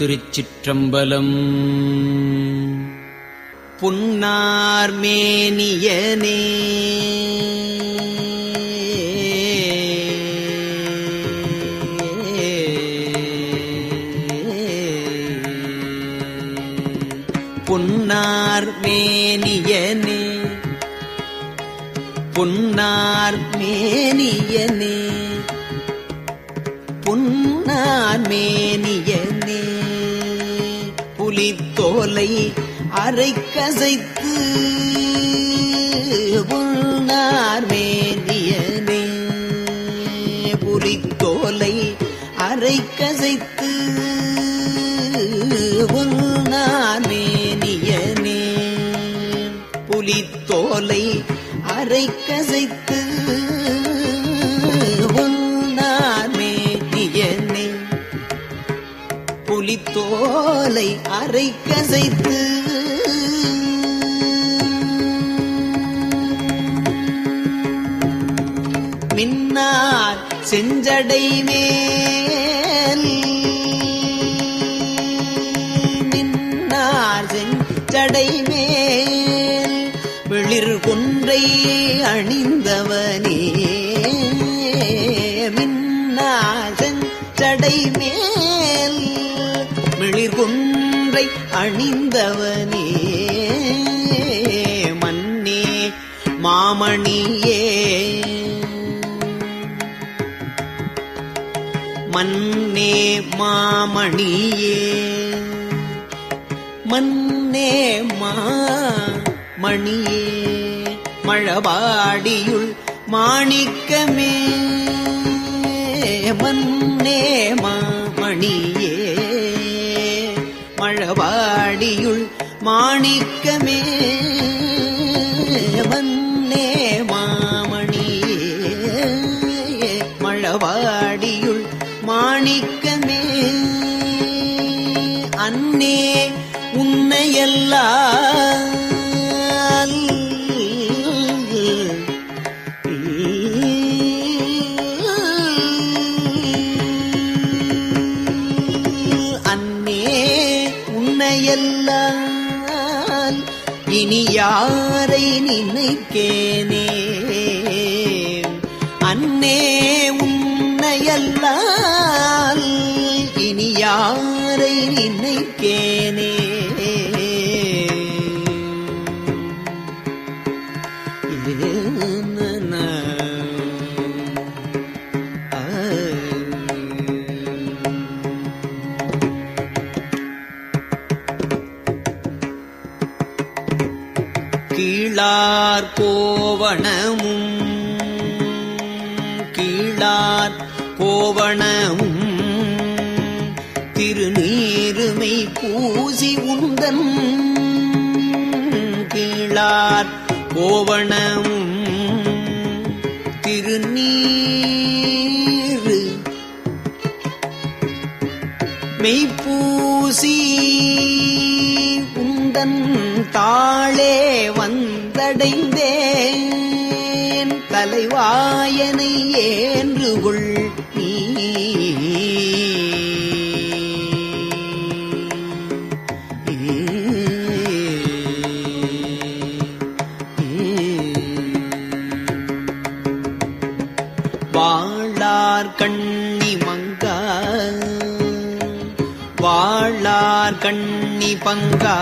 திருச்சிற்றம்பலம். புன்னார்மேனியனே புன்னார்மேனியனே புன்னார் புலித்தோலை அரை கசைத்து புன்னார் மேனியனே புலித்தோலை அரை கசைத்து புன்னார் மேனியனே புலித்தோலை அரை கசைத்து தோலை அரை கசைத்து. மின்னார் செஞ்சடை மேல். மின்னார் செஞ்சடை மேல். வெளிர் கொன்றை அணிந்த கொன்றை அணிந்தவனே. மன்னே மாமணியே. மன்னே மாமணியே. மன்னே மாமணியே. மழபாடியுள் மாணிக்கமே. மன்னே மாமணியே. மழபாடியுள் மாணிக்கமே. வன்னே மாமணியே மழவாடியுள் மாணிக்கமே. அன்னே உன்னையெல்லாம் நினைக்கேனே கோவணமும் திருநீர் மெய்ப்பூசி உந்தன் தாளே வந்தடைந்தேன். தலைவாயனை ஏன்று கொள்ள பங்கா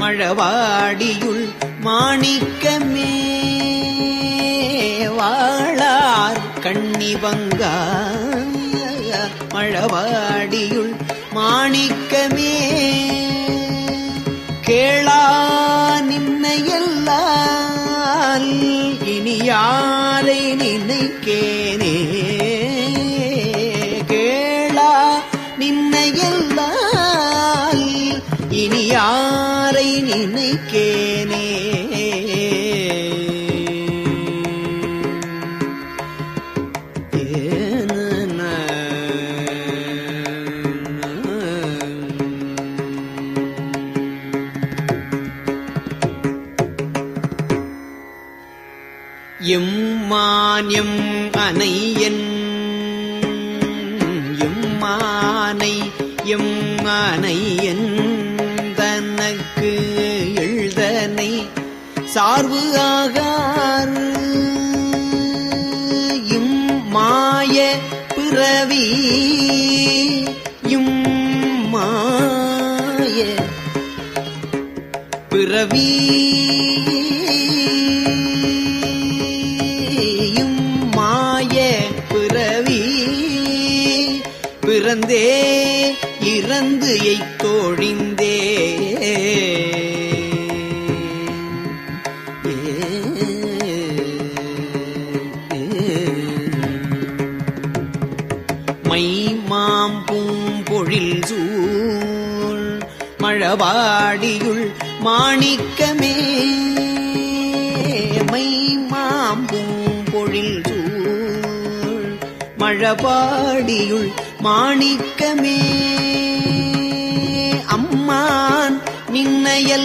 மழவாடியுள் மாணிக்கமே வாழார் கண்ணி பங்கா மழவாடியுள் மாணிக்கமே. கேளா நின்னையல்லால் இனி யாரை நினை எம்மான்யம் அணையன். எம்மானை என் தனக்கு எழுதனை. சார்பு ஆகார் இம் மாய பிறவி. இம் மாய பிறவி. இறந்து தோழிந்தே. மை மாம் பூம்பொழில் சூழ் மழவாடியுள் மாணிக்கமே. மை மாம் பூம்பொழில் சூழ் மழபாடியுள் மாணிக்கமே. அம்மான்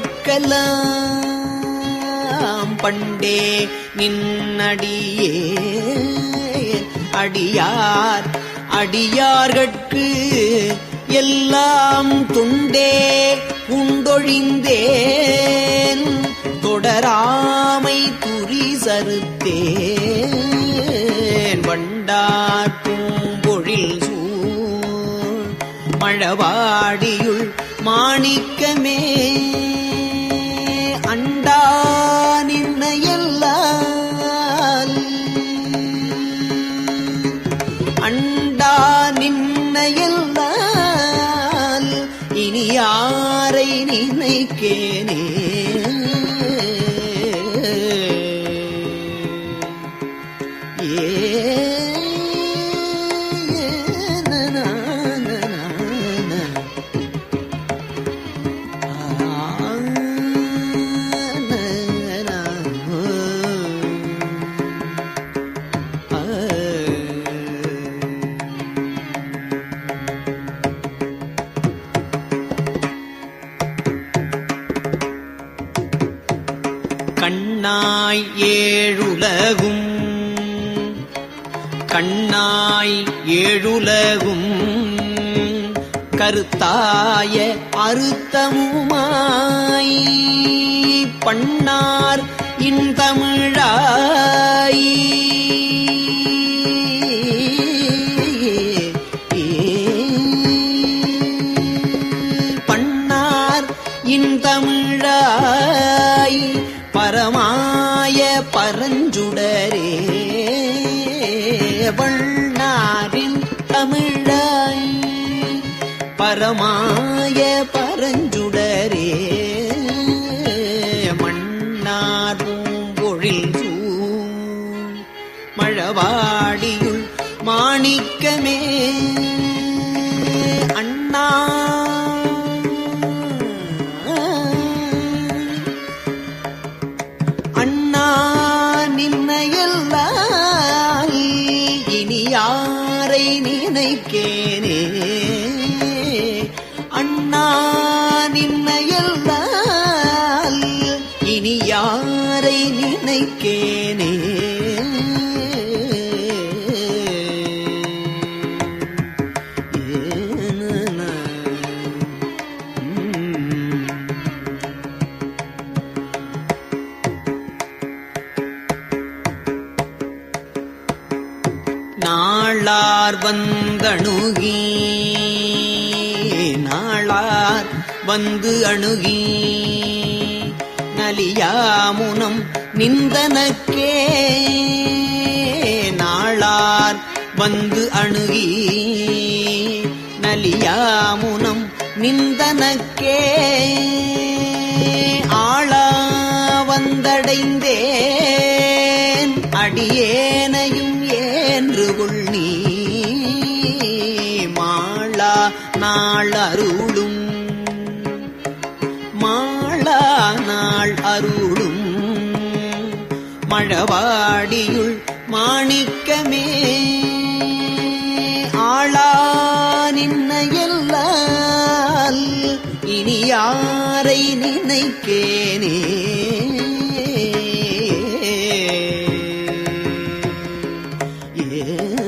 கேட்கலாம். பண்டே நின்னடியே அடியார் அடியார்கட்கு எல்லாம் துண்டே. உண்டொழிந்தேன் தொடராமை துரி சருத்தேன் வண்டார் பூம்பொழில் சூழ் மழவாடியுள் மாணிக்கமே. ஆய அறுத்தமுமாய் பண்ணார் இன்தமிழாய் பண்ணார் இன்தமிழாய் பரமாய பரஞ்சுடரே வள்ள பரமாய பரஞ்சுடரே மன்னார் பூம்பொழில் மழவாடியுள் மாணிக்கமே அண்ணா. அண்ணா நின்னையல்லால் இனி யாரை நினைக்கே நின்னையல்லால் இனி யாரை நினைக்கேனே? ஏன நாளார் வந்தணுகி வந்து அணுகி. நலியாமுனம் நிந்தனக்கே. நாளார் வந்து அணுகி. நலியாமுனம் நிந்தனக்கே. ஆளா வந்தடைந்தேன். அடியே ஆழவாடியுள் மாணிக்கமே. ஆளா நின்னையல்லால் இனி யாரை நினைக்கேனே. ஏ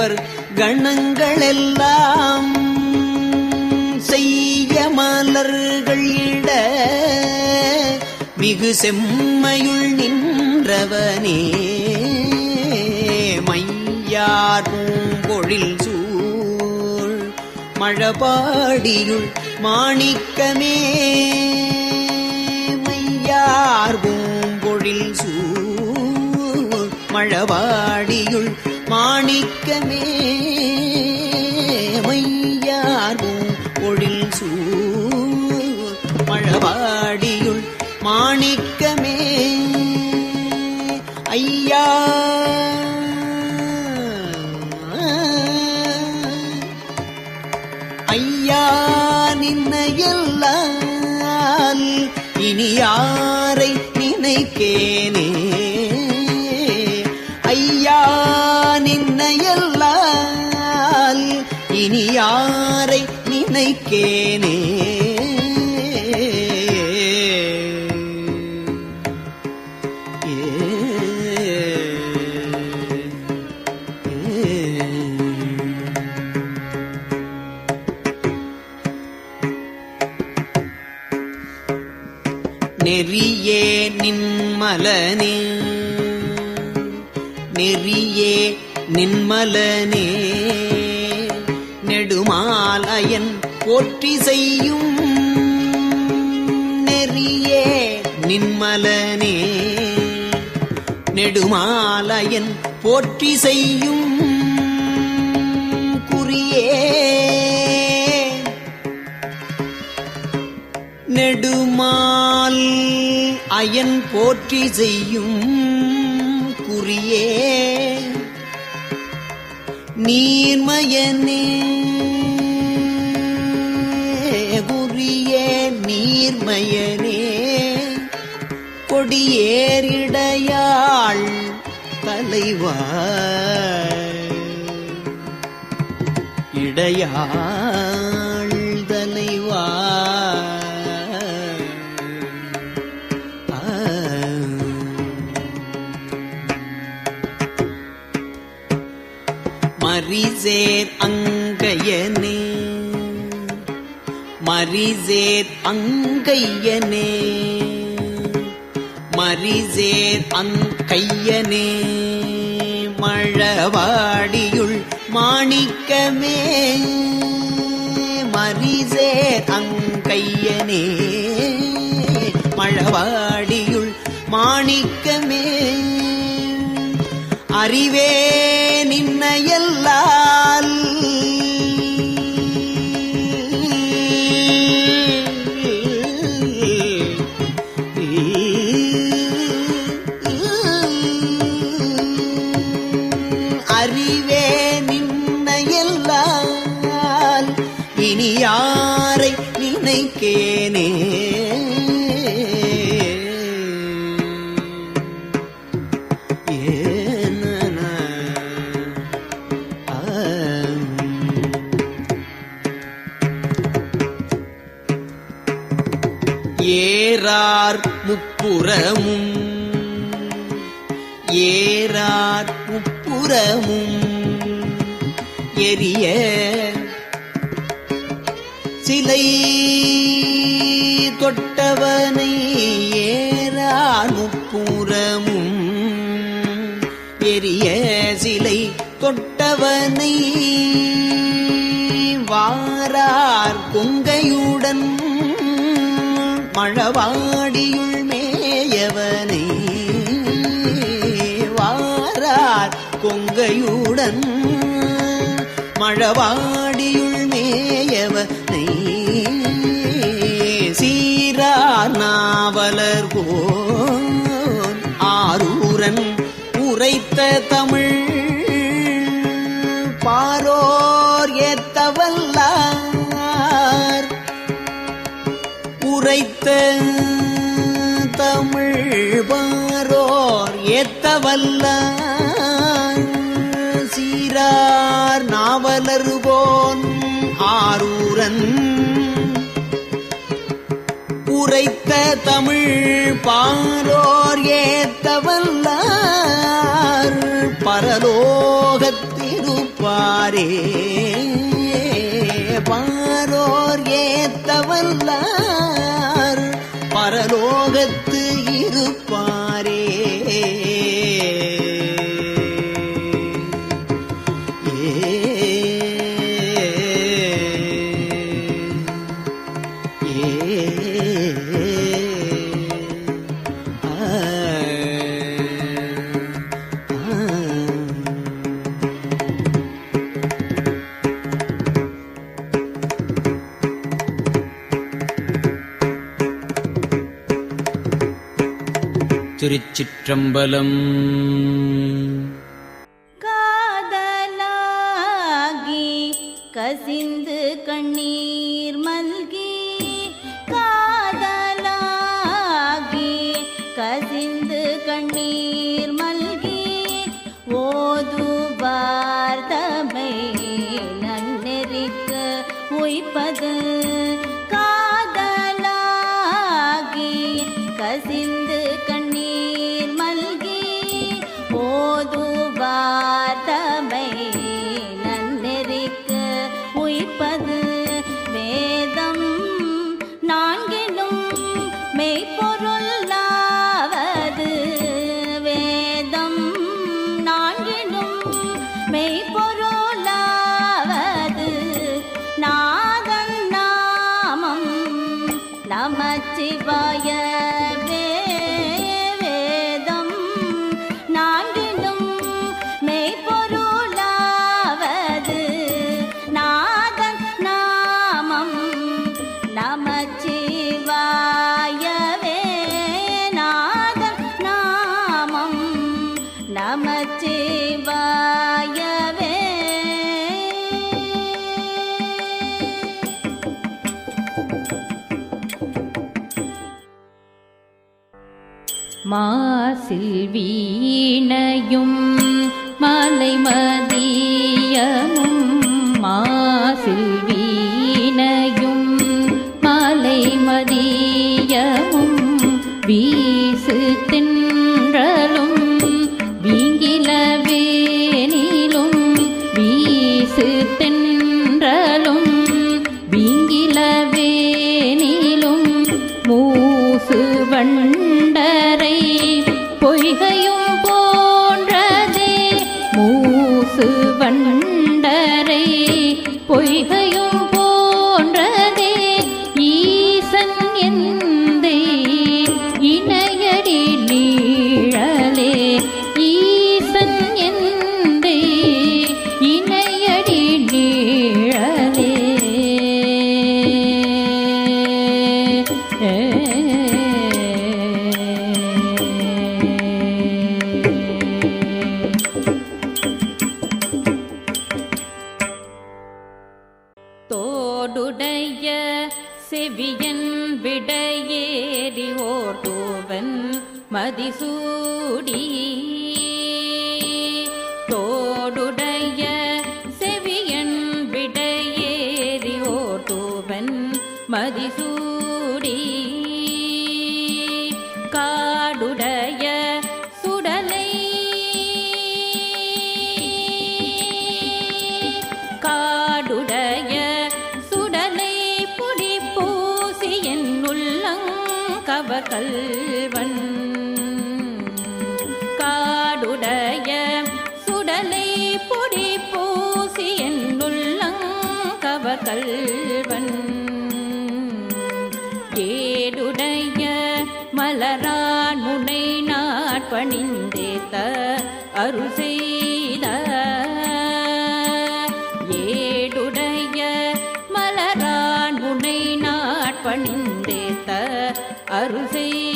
தேவர் கணங்களெல்லாம் செய்ய மலர்கள் இட மிகு செம்மையுள் நின்றவனே. மையார் பூம்பொழில் சூழ் மழபாடியுள் மாணிக்கமே. மையார் பூம்பொழில் சூழ் மழவாடியுள் மாணிக்கமே மையாரும் பூம்பொழில் சூழ் மழவாடியுள் மாணிக்கமே. ஐயா ஐயா நின்னையல்லால் இனி யாரை நினைக்கேனே? யாரை நினைக்கேனே? நெறியே நின்மலனே நெறியே நின்மலனே. நெடுமாலயன் போற்றி செய்யும் நெறியே நின்மலனே. நெடுமாலயன் போற்றி செய்யும் குறியே. நெடுமால் அயன் போற்றி செய்யும் குறியே. நீர்மயனே நீர்மயனே கொடியேறிடையாள் தலைவா இடையா மரிசேர் அங்கையனே. மரிசேர் அங்கையனே. மழவாடியுள் மாணிக்கமே. முப்புறமும் எரிய சிலை தொட்டவனை ஏறாமுப்புறமும் எரிய சிலை தொட்டவனை வாரார் கொங்கையுடன் மழவாடியுள் கொங்கையுடன் மழவாடியுள் மேயவனை சீரார் நாவலர் கோன் ஆரூரன் உரைத்த தமிழ் பாரோர் ஏத்தவல்லார். உரைத்த தமிழ் பாரோர் ஏத்தவல்லார். நாவலர் ஆரூரன். உரைத்த தமிழ் பாரோர் ஏத்தவல்லார் பரலோகத்திருப்பாரே பாரோர் ஏத்தவல்லார் பரலோகத்து இருப்பார். त्र्यम्बलम् நமச்சிவாய செல்வீனையும் கல்வன். காடுடைய சுடலை பொடி பூசி என் உள்ளங்கவ கல்வன். ti.